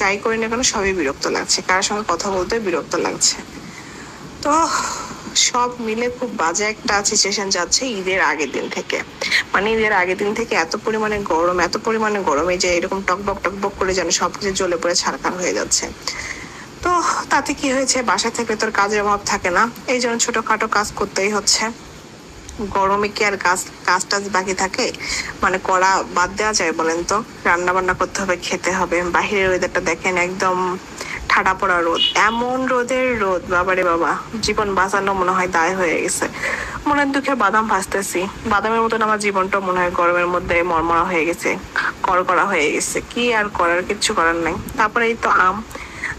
যাই করি না কেন, সবই বিরক্ত লাগছে। কারোর সঙ্গে কথা বলতে বিরক্ত লাগছে। তো সব মিলে খুব বাজে একটা সিচুয়েশন যাচ্ছে ঈদের আগের দিন থেকে। মানে ঈদের আগের দিন থেকে এত পরিমাণে গরম, এত পরিমাণে গরম যে এরকম টকবক টকবক করে যেন সবকিছু জ্বলে পড়ে ছাড়খান হয়ে যাচ্ছে। তো তাতে কি হয়েছে? বাসা থেকে তোর কাজের অভাব থাকে না। এই জন্য ছোটখাটো কাজ করতেই হচ্ছে। গরমে কি আর কাজ কাজ টাজ বাকি থাকে? মানে করা বাদ দেওয়া যায় বলেন তো? রান্না বান্না করতে হবে, খেতে হবে। বাহিরের ওয়েদারটা দেখেন একদম ঠাডা পড়া রোদ। এমন রোদের রোদ বাবারে বাবা। জীবন বাঁচানো মনে হয় দায় হয়ে গেছে। মনের দুঃখে বাদাম ভাজতেছি। বাদামের মতন আমার জীবনটা মনে হয় গরমের মধ্যে মরমরা হয়ে গেছে কড়কড়া হয়ে গেছে। কি আর করার, কিচ্ছু করার নাই। তারপরে এই তো আম।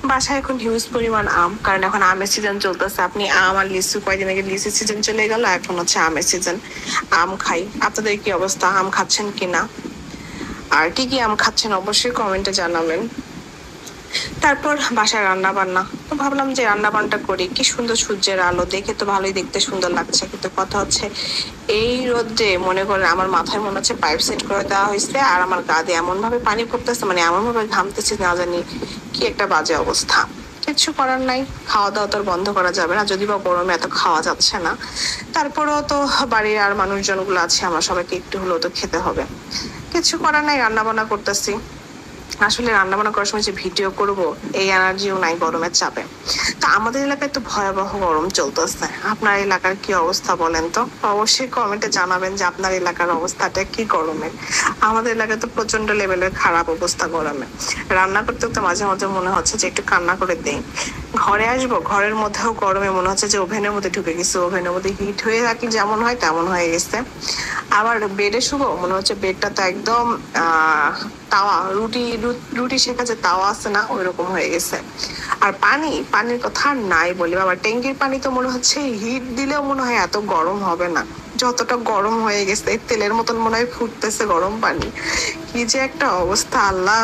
বাসায় এখন হিউজ পরিমাণ আম, কারণ এখন আমের সিজন চলতেছে। আপনি আম আর লিচু কয়েকদিন আগে লিচু সিজন চলে গেল, এখন হচ্ছে আমের সিজন আম খাই। আপনাদের কি অবস্থা? আম খাচ্ছেন কিনা? আর কি কি আম খাচ্ছেন অবশ্যই কমেন্টে জানাবেন। তারপর বাসায় রান্না বান্না তো ভাবলাম যে রান্না বান্নাটা করি। কি সুন্দর সূর্যের আলো। দেখে তো ভালোই দেখতে সুন্দর লাগছে। কিন্তু কথা হচ্ছে, এই রোদে মনে করেন আমার মাথায় মনে হচ্ছে পাইপ সেট করে দেওয়া হয়েছে আর আমার গা দিয়ে এমন ভাবে পানি পড়তেছে মানে এমন ভাবে ঘামতেছে না জানি কি একটা বাজে অবস্থা। কিছু করার নাই। খাওয়া দাওয়া তো বন্ধ করা যাবে না। যদি বা গরমে এত খাওয়া যাচ্ছে না। তারপরেও তো বাড়ির আর মানুষজনগুলো আছে, আমরা সবাইকে একটু হলেও তো খেতে হবে। কিছু করার নাই রান্না বান্না করতেছি। আসলে রান্না বান্না করার সময় যে ভিডিও করব, এই এনার্জিও নাই গরমের চাপে। তো আমাদের এলাকায় তো ভয়াবহ গরম চলতেছে। আপনার এলাকার কি অবস্থা বলেন তো? অবশ্যই কমেন্টে জানাবেন যে আপনার এলাকার অবস্থাটা কি গরমের আমাদের এলাকায় তো প্রচণ্ড লেভেলের খারাপ অবস্থা গরমে। রান্না করতে করতে মাঝে মাঝে মনে হচ্ছে যে একটু কান্না করে দেই। ঘরে আসব, ঘরের মধ্যেও গরমে মনে হচ্ছে যে ওভেনের মধ্যে ঢুকে গেছে, ওভেনের মধ্যে হিট হয়ে থাকলে যেমন হয় তেমন হয়ে গেছে। আবার বেডে শুবো, মনে হচ্ছে বেডটা তো একদম তাওয়া, রুটি রুটি শেখা যে তাওয়া আছে না ওই রকম হয়ে গেছে। আর পানি, পানির কথা নাই বলি বাবা, ট্যাঙ্কির পানি তো মনে হচ্ছে হিট দিলেও মনে হয় এত গরম হবে না। যতটা গরম হয়ে গেছে তেলের মতন মনে হয় ফুটতেছে গরম পানি। কি যে একটা অবস্থা, আল্লাহ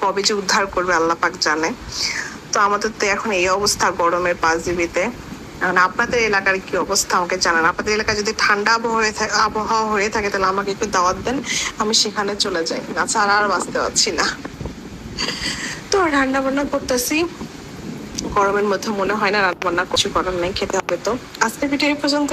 কবে যে উদ্ধার করবে, আল্লাহ পাক জানে। তো আমাদের তো এখন এই অবস্থা গরমের পাঁচ জিবিতে এখন আপনাদের এলাকার কি অবস্থা আমাকে জানান। আপনাদের এলাকায় যদি ঠান্ডা আবহাওয়া হয়ে থাকে আবহাওয়া হয়ে থাকে, তাহলে আমাকে একটু দাওয়াত দেন। আমি সেখানে চলে যাই। আচ্ছা আর বাঁচতে পারছি না। তো রান্না বান্না করতেছি। গরমের মধ্যে মনে হয় না রান্না বান্না কিছু করার নেই, খেতে হবে তো। আজকে ভিডিও পর্যন্ত